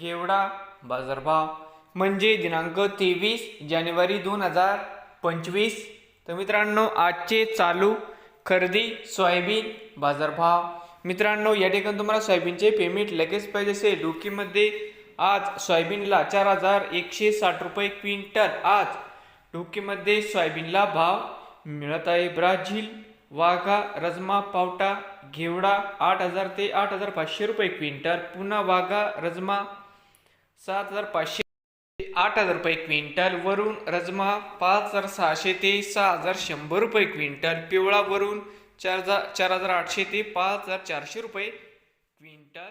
गेवडा बाजारभाव. म्हणजे दिनांक तेवीस जानेवारी दोन हजार पंचवीस. तर मित्रांनो आजचे चालू खरेदी सोयाबीन बाजारभाव. मित्रांनो या ठिकाणी तुम्हाला सोयाबीनचे पेमेंट लगेच पाहिजे असेल. डोकीमध्ये आज सोयाबीनला चार हजार एकशे साठ रुपये क्विंटल. आज डोकीमध्ये सोयाबीनला भाव मिळत आहे. ब्राझील वाघा रजमा पावटा घेवडा आठ हजार ते आठ हजार पाचशे रुपये क्विंटल. पुन्हा वाघा रजमा सात हजार पाचशे आठ हजार रुपये क्विंटल वरून रजमा पाच हजार सहाशे ते सहा हजार शंभर रुपये क्विंटल. पिवळा वरून चार हजार चार हजार आठशे ते पाच हजार चारशे रुपये क्विंटल.